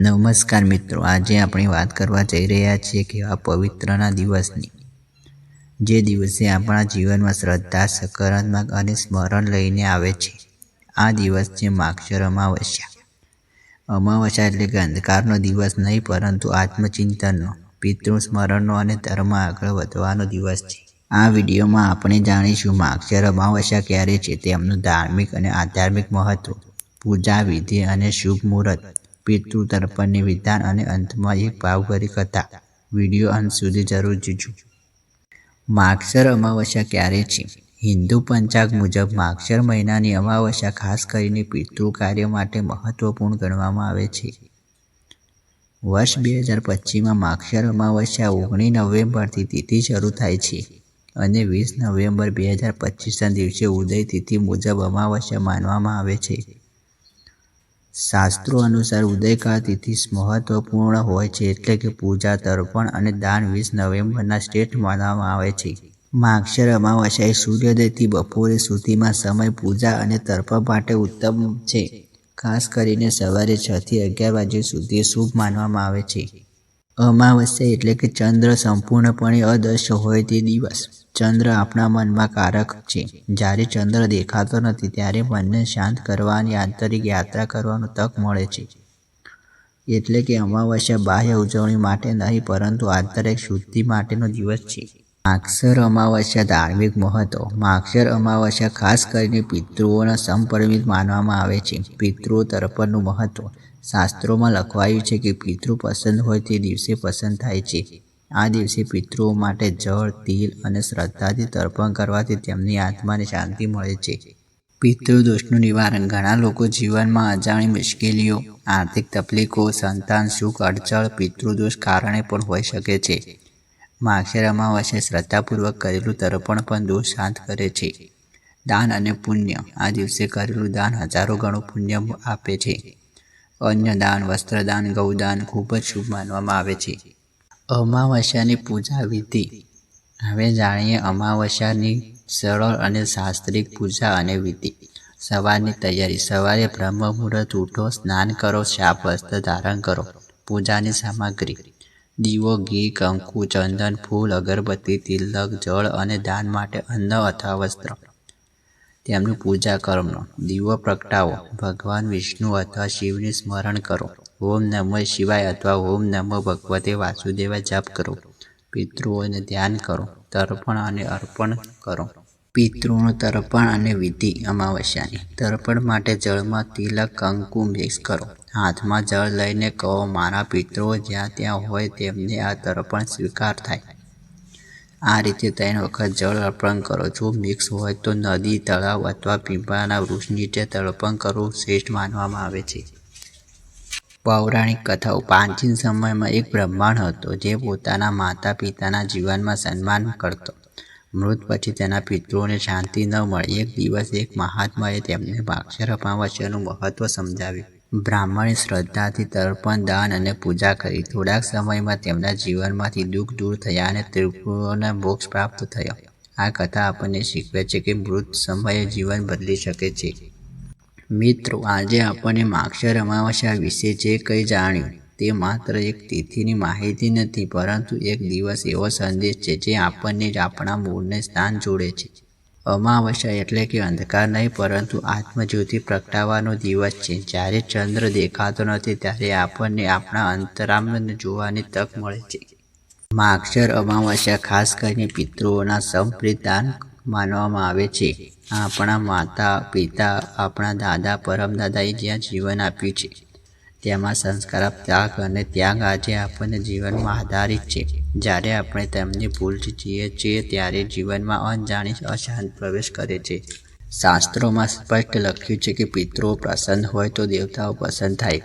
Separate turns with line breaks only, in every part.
નમસ્કાર મિત્રો, આજે આપણે વાત કરવા જઈ રહ્યા છીએ કે આ પવિત્રના દિવસની. જે દિવસે આપણા જીવનમાં શ્રદ્ધા, સકારાત્મક અને સ્મરણ લઈને આવે છે, આ દિવસ છે માક્ષર અમાવસ્યા. અમાવસ્યા એટલે કે અંધકારનો દિવસ નહીં, પરંતુ આત્મચિંતનનો પિતૃ સ્મરણનો અને ધર્મ આગળ વધવાનો દિવસ છે. આ વિડીયોમાં આપણે જાણીશું માક્ષર અમાવસ્યા ક્યારે છે, તેમનું ધાર્મિક અને આધ્યાત્મિક મહત્ત્વ પૂજા વિધિ અને શુભ મુહૂર્ત. પિતૃ તર્પણની વિધાન અને અંતમાં એક ભાવભરી કથા. વીડિયો અંત સુધી જરૂર જોજો. માક્ષર અમાવસ્યા ક્યારે છે? હિન્દુ પંચાગ મુજબ માક્ષર મહિનાની અમાવસ્યા ખાસ કરીને પિતૃ કાર્ય માટે મહત્વપૂર્ણ ગણવામાં આવે છે. વર્ષ બે હજાર પચીસમાં માક્ષર અમાવસ્યા ઓગણીસ નવેમ્બરથી તિથિ શરૂ થાય છે અને વીસ નવેમ્બર બે હજાર પચીસના દિવસે ઉદય તિથિ મુજબ અમાવસ્યા માનવામાં આવે છે. શાસ્ત્રો અનુસાર ઉદયકાળ તિથિ મહત્વપૂર્ણ હોય છે એટલે કે પૂજા, તર્પણ અને દાન વીસ નવેમ્બરના શ્રેષ્ઠ માનવામાં આવે છે. માગશર અમાવાસ્યાએ સૂર્યોદયથી બપોરે સુધીમાં સમય પૂજા અને તર્પણ માટે ઉત્તમ છે. ખાસ કરીને સવારે છથી અગિયાર વાગ્યા સુધી શુભ માનવામાં આવે છે. અમાવસ્યા એટલે કે ચંદ્ર સંપૂર્ણપણે અદશ્ય હોય તે દિવસ. ચંદ્ર આપણા મનમાં કારક છે. જ્યારે ચંદ્ર દેખાતો નથી, ત્યારે મનને શાંત કરવાની આંતરિક યાત્રા કરવાનો તક મળે છે. એટલે કે અમાવસ્યા બાહ્ય ઉજવણી માટે નહીં, પરંતુ આંતરિક શુદ્ધિ માટેનો દિવસ છે. માક્ષર અમાવસ્યા ધાર્મિક મહત્વ. માક્ષર અમાવસ્યા ખાસ કરીને પિતૃઓના સંપર્મિત માનવામાં આવે છે. પિતૃઓ તર્પણનું મહત્વ. શાસ્ત્રોમાં લખવાયું છે કે પિતૃ પસંદ હોય તે દિવસે પસંદ થાય છે. આ દિવસે પિતૃઓ માટે જળ, તિલ અને શ્રદ્ધાથી તર્પણ કરવાથી તેમની આત્માને શાંતિ મળે છે. પિતૃદોષનું નિવારણ. ઘણા લોકો જીવનમાં અજાણી મુશ્કેલીઓ, આર્થિક તકલીફો, સંતાન સુખ, અડચણ પિતૃદોષ કારણે પણ હોઈ શકે છે. માક્ષર અમાવસ્યા શ્રદ્ધાપૂર્વક કરેલું તર્પણ પણ દોષ શાંત કરે છે. દાન અને પુણ્ય. આ દિવસે કરેલું દાન હજારો ગણું પુણ્ય આપે છે. અન્ય દાન, વસ્ત્રદાન, ગૌદાન ખૂબ જ શુભ માનવામાં આવે છે. અમાવસ્યાની પૂજા વિધિ. હવે જાણીએ અમાવસ્યાની સરળ અને શાસ્ત્રીક પૂજા અને વિધિ. સવારની તૈયારી. સવારે બ્રહ્મ મુહૂર્ત ઉઠો, સ્નાન કરો શાપ વસ્ત્ર ધારણ કરો. પૂજાની સામગ્રી. દીવો ઘી કંકુ, ચંદન, ફૂલ, અગરબત્તી, તિલક, જળ અને દાન માટે અન્ન અથવા વસ્ત્ર. તેમનું પૂજા કર્મનો. દીવો પ્રગટાવો. ભગવાન વિષ્ણુ અથવા શિવનું સ્મરણ કરો. ઓમ નમઃ શિવાય અથવા ઓમ નમઃ ભગવતે વાસુદેવાય જપ કરો. પિતૃઓને ધ્યાન કરો. તર્પણ અને અર્પણ કરો. પિતૃનું તર્પણ અને વિધિ અમાવસ્યાની. તર્પણ માટે જળમાં તિલક, કંકુ મિક્સ કરો. હાથમાં જળ લઈને કહો, મારા પિતૃઓ જ્યાં ત્યાં હોય તેમને આ તર્પણ સ્વીકાર થાય. આ રીતે ત્રણ વખત જળ અર્પણ કરો. જો મિક્સ હોય તો નદી, તળાવ અથવા પીંપળાના વૃક્ષ નીચે તર્પણ કરવું શ્રેષ્ઠ માનવામાં આવે છે. પૌરાણિક કથાઓ પ્રાચીન સમયમાં એક બ્રહ્માંડ હતો જે પોતાના માતા પિતાના જીવનમાં સન્માન કરતો. મૃત પછી તેના પિતૃઓને શાંતિ ન મળી. એક દિવસ એક મહાત્માએ તેમને માક્ષર અમાવસ્યાનું મહત્ત્વ સમજાવ્યું. બ્રાહ્મણે શ્રદ્ધાથી તર્પણ, દાન અને પૂજા કરી. થોડાક સમયમાં તેમના જીવનમાંથી દુઃખ દૂર થયા અને ત્રિપુરોને મોક્ષ પ્રાપ્ત થયો. આ કથા આપણને શીખવે છે કે મૃત સમયે જીવન બદલી શકે છે. મિત્રો, આજે આપણને માક્ષર અમાવસ્યા વિશે જે કંઈ જાણ્યું, તે માત્ર એક તિથિની માહિતી નથી, પરંતુ એક દિવસ એવો સંદેશ છે જે આપણને જ આપણા મૂળને સ્થાન જોડે છે. અમાવસ્યા એટલે કે અંધકાર નહીં, પરંતુ આત્મજ્યોતિ પ્રગટાવવાનો દિવસ છે. જ્યારે ચંદ્ર દેખાતો નથી, ત્યારે આપણને આપણા અંતરામને જોવાની તક મળે છે. માક્ષર અમાવસ્યા ખાસ કરીને પિતૃઓના સંપ્રિદાન માનવામાં આવે છે. આપણા માતા, પિતા, આપણા દાદા, પરમદાદાએ જ્યાં જીવન આપ્યું છે. તેમાં સંસ્કાર ત્યાગ અને ત્યાગ આજે આપણને જીવનમાં આધારિત છે. જ્યારે આપણે તેમની ભૂલ જઈએ છીએ, ત્યારે જીવનમાં અનજાણી અશાંત પ્રવેશ કરે છે. શાસ્ત્રોમાં સ્પષ્ટ લખ્યું છે કે પિતૃઓ પ્રસન્ન હોય તો દેવતાઓ પસંદ થાય.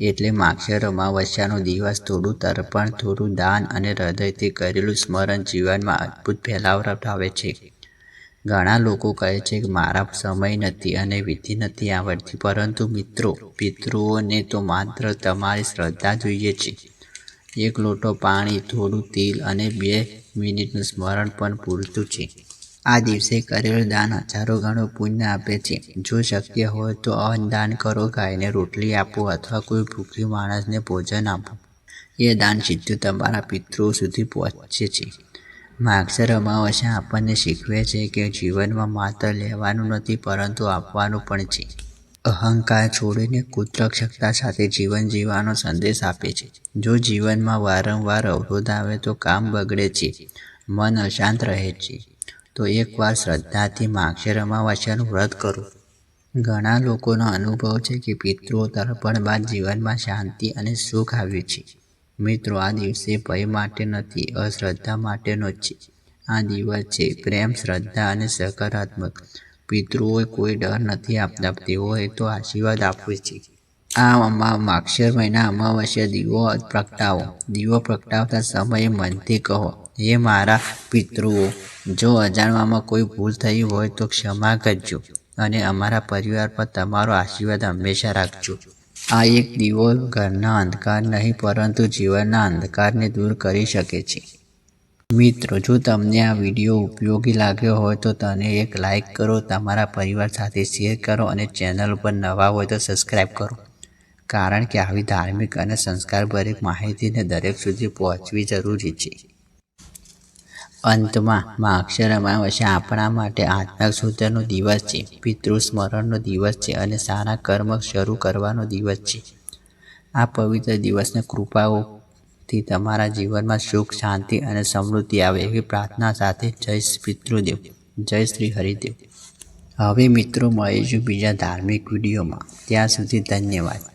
એટલે માક્ષર અમાવસ્યાનો દિવસ થોડું તર્પણ, થોડું દાન અને હૃદયથી કરેલું સ્મરણ જીવનમાં અદ્ભુત ફેલાવ રટાવે છે. ઘણા લોકો કહે છે કે મારા સમય નથી અને વિધિ નથી આવડતી, પરંતુ મિત્રો, પિતૃઓને તો માત્ર તમારી શ્રદ્ધા જોઈએ છે. એક લોટો પાણી, થોડું તેલ અને બે મિનિટનું સ્મરણ પણ પૂરતું છે. આ દિવસે કરેલું દાન હજારો ગણો પુણ્ય આપે છે. જો શક્ય હોય તો અન્નદાન કરો, ગાયને રોટલી આપો અથવા કોઈ ભૂખ્યું માણસને ભોજન આપો. એ દાન સીધું તમારા પિતૃઓ સુધી પહોંચે છે. માગસર અમાવસ્યા આપણને શીખવે છે કે જીવનમાં માત્ર લેવાનું નથી, પરંતુ આપવાનું પણ છે. અહંકાર છોડીને કુતરક્ષકતા સાથે જીવન જીવવાનો સંદેશ આપે છે. જો જીવનમાં વારંવાર અવરોધ આવે, તો કામ બગડે છે. મન અશાંત રહે છે. તો એકવાર શ્રદ્ધાથી માગશર અમાવસ્યાનું વ્રત કરો. ઘણા લોકોનો અનુભવ છે કે પિતૃઓ તર્પણ બાદ જીવનમાં શાંતિ અને સુખ આવ્યું છે. મિત્રો, આ દિવસે ભય માટે નથી, અશ્રદ્ધા માટેનો છે. આ દિવસ છે પ્રેમ, શ્રદ્ધા અને સકારાત્મક. પિતૃઓએ કોઈ ડર નથી આપતા, તેઓએ તો આશીર્વાદ આપે છે. આ અમા માક્ષર મહિના અમાવસ્યા દીવો પ્રગટાવો. દીવો પ્રગટાવતા સમયે મનથી કહો, હે મારા પિતૃઓ, જો અજાણવામાં કોઈ ભૂલ થઈ હોય તો ક્ષમા કરજો અને અમારા પરિવાર પર તમારો આશીર્વાદ હંમેશા રાખજો. આ એક દીવો ઘરના અંધકાર નહીં, પરંતુ જીવનના અંધકારને દૂર કરી શકે છે. મિત્રો, જો તમને આ વીડિયો ઉપયોગી લાગ્યો હોય તો તને એક લાઈક કરો, તમારા પરિવાર સાથે શેર કરો અને ચેનલ ઉપર નવા હોય તો સબસ્ક્રાઈબ કરો. કારણ કે આવી ધાર્મિક અને સંસ્કારભરિત માહિતીને દરેક સુધી પહોંચવી જરૂરી છે. અંતમાં માક્ષર અમાવસ્યા આપણા માટે આત્મા શુદ્ધનો દિવસ છે. પિતૃ સ્મરણનો દિવસ છે અને સારા કર્મ શરૂ કરવાનો દિવસ છે. આ પવિત્ર દિવસને કૃપાઓથી તમારા જીવનમાં સુખ, શાંતિ અને સમૃદ્ધિ આવે એવી પ્રાર્થના સાથે જય પિતૃદેવ, જય શ્રી હરિદેવ. હવે મિત્રો મળીશું બીજા ધાર્મિક વિડીયોમાં. ત્યાં સુધી ધન્યવાદ.